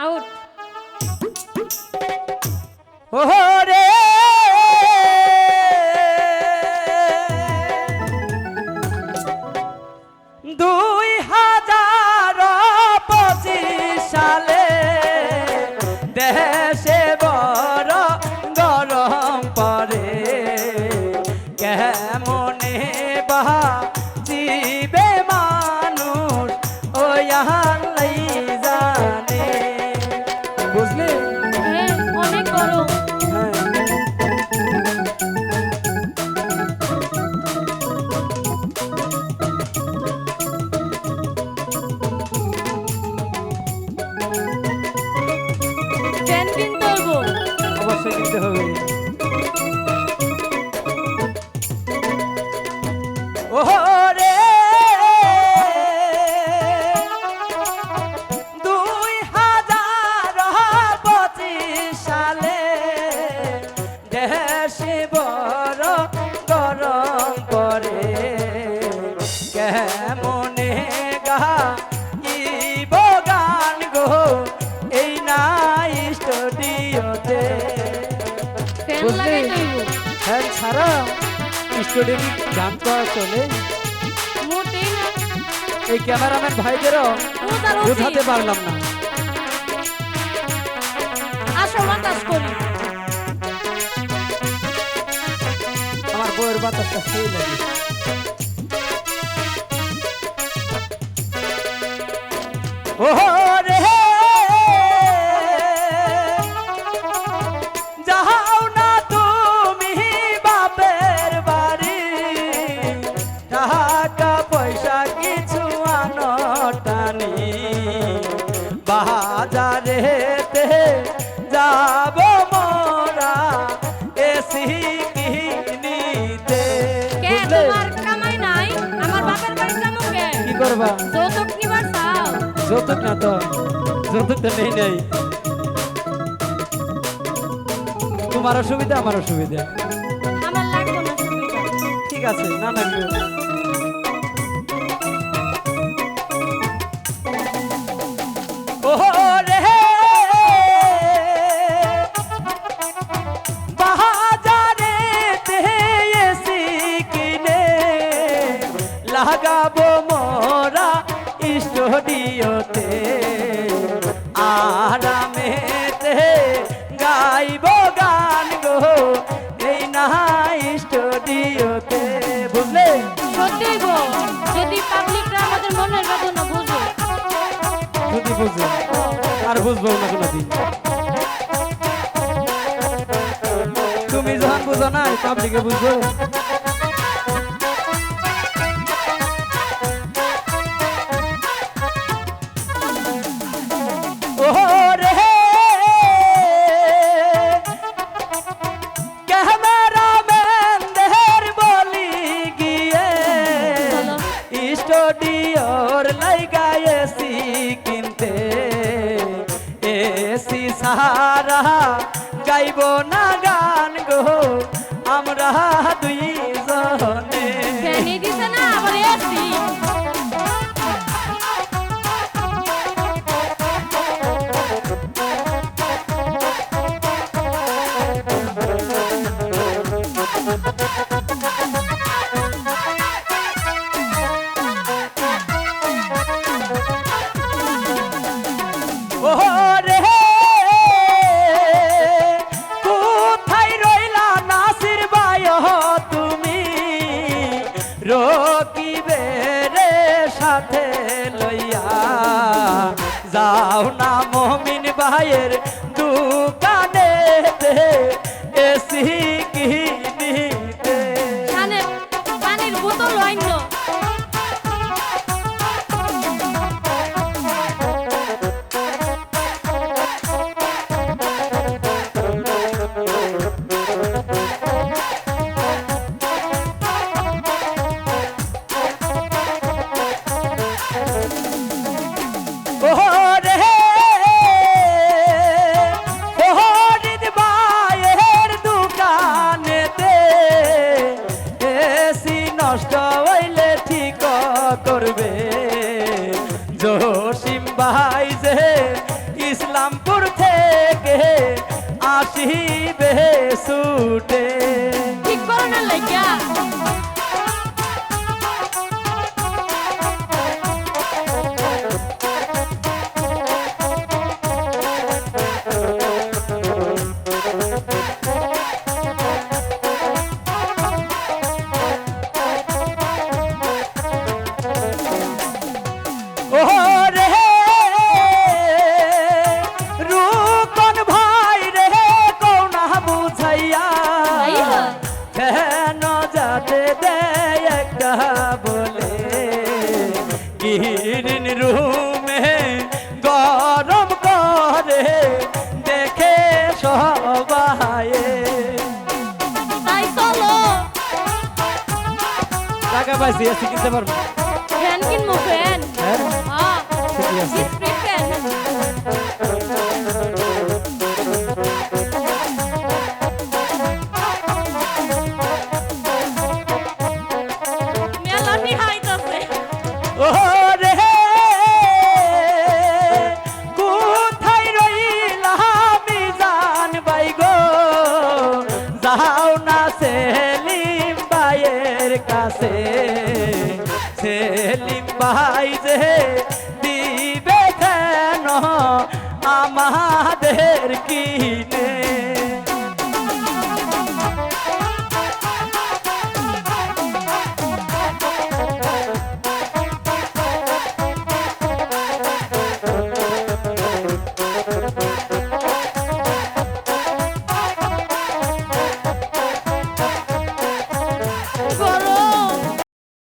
Out ওরে দেশে বড় গরম করে কেমনে গা ইব গান গো এই না স্টুডিওতে? ফ্যান বুঝলি? লাগাইতে হইব ফ্যান ছাড়া স্টুডিও গান করা চলে? মোটেই এই ক্যামেরাম্যান ভাইদেরও বোঝাতে পারলাম না। বাতাসটা সেই লাগে কে? করবা? যৌতুক নিবার চাও? যৌতুক না তো যৌতুক তো নেই নাই। তোমার অসুবিধা আমার অসুবিধা। আমার লাগবে না ঠিক আছে না না যদি বুঝো আর বুঝব না কোনোদিন। তুমি যখন বুঝো না পাবলিকে বুঝব। গাইব না গান গো আমরা রকিবের সাথে লইয়া যাও না মমিন ভাইয়ের দোকানে। ভাই যে ইসলামপুর থেকে আসিবে ছুটে ঠিক করোনা লাগিয়া হিরিন রুমে গরম করে দেখে সবাই। টাকা পাইছি কিনতে পারব? ফ্যান কিনবো ফ্যান। হ্যাঁ।, হ্যাঁ। महादेव की